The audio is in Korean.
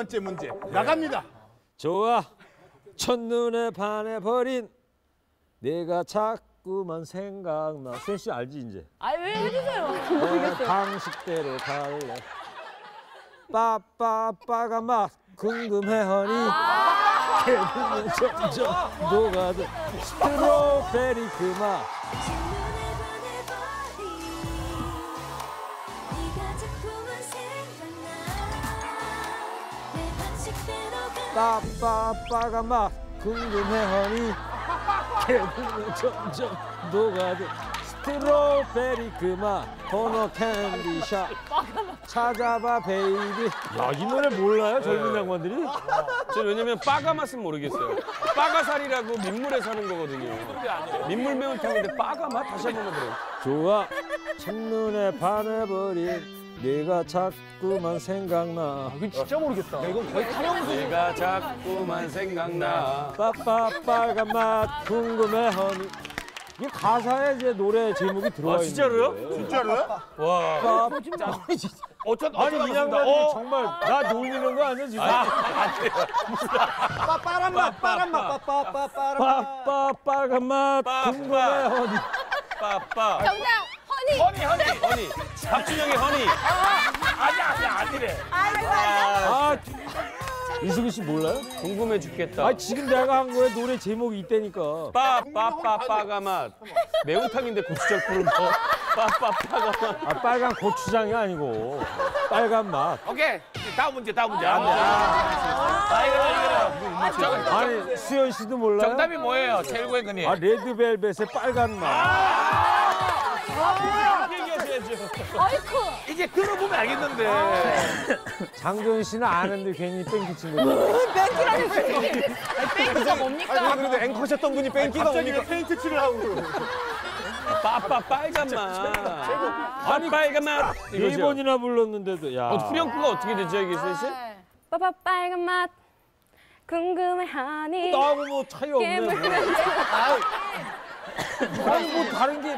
번째 문제 나갑니다. 좋아. 첫눈에 반해버린 내가 자꾸만 생각나. 셋씨 알지 이제? 아왜 해주세요. 내 방식대로 갈래. 빠빠빠가 막 궁금해 허니. 개구는 점점 녹아들 스트로베리 그 네가 자꾸만 생각나 가 빠빠빠가 막 궁금해 허니. 개구는 점점 녹아들 스트로베리 그 맛. 번호 캔디샵. 찾아봐 베이비. 야 이 노래 몰라요 젊은 양반들이? 저 왜냐면 빠가 맛은 모르겠어요. 빠가살이라고 민물에 사는 거거든요. 민물 매운탕인데 빠가 맛 다시 한 번만 들어요. 좋아 첫눈에 반해버린 네가 자꾸만 생각나 이건 진짜 모르겠다. 이건 거의 내가 자꾸만 생각나. 빠빠 빨간 맛 궁금해 허니 이게 가사에 이제 노래 제목이 들어와 아, 진짜로요? 있는 거예요. 진짜로요? 와. 빠빠 어쩐 아니 이 양반이 정말 나 놀리는 거 아니야 지금? 빠란 맛, 빠란 맛, 빠빠빠 빠란 빠빠 빨간 맛. 궁금해 허니 빠빠. 정답 허니. 허니 허니 허니. 박준영의 허니. 아니야 아니야 아니래. 아 이승기 씨 몰라요? 궁금해 죽겠다. 아 지금 내가 한 거에 노래 제목이 있다니까 빠빠빠 빠가 맛. 매운탕인데 고추장 뿌린 거. 빠빠 빠가 맛. 아 빨간 고추장이 아니고 빨간 맛 오케이 다음 문제 다음 문제 아, 이거라 이거라 아니 수현 씨도 몰라요? 정답이 뭐예요 최일구의 근이 아 레드벨벳의 빨간 맛. 아이쿠. 이제 들어보면 알겠는데 장도연 씨는 아는데 괜히 뺑기 친 거죠. 뺑기가 뭡니까? 그래도 앵커셨던 분이 뺑기가 뭡니까? 페인트 칠을 하고. 빠빠 빨간 맛. 아니 빨간 맛. 네. 번이나 불렀는데도 야. 어, 후렴구가 어떻게 되죠 이게 씨? 빠빠 빨간 맛 궁금해하니 나하고 뭐 차이 없네. 깨물면 아니 뭐 다른 게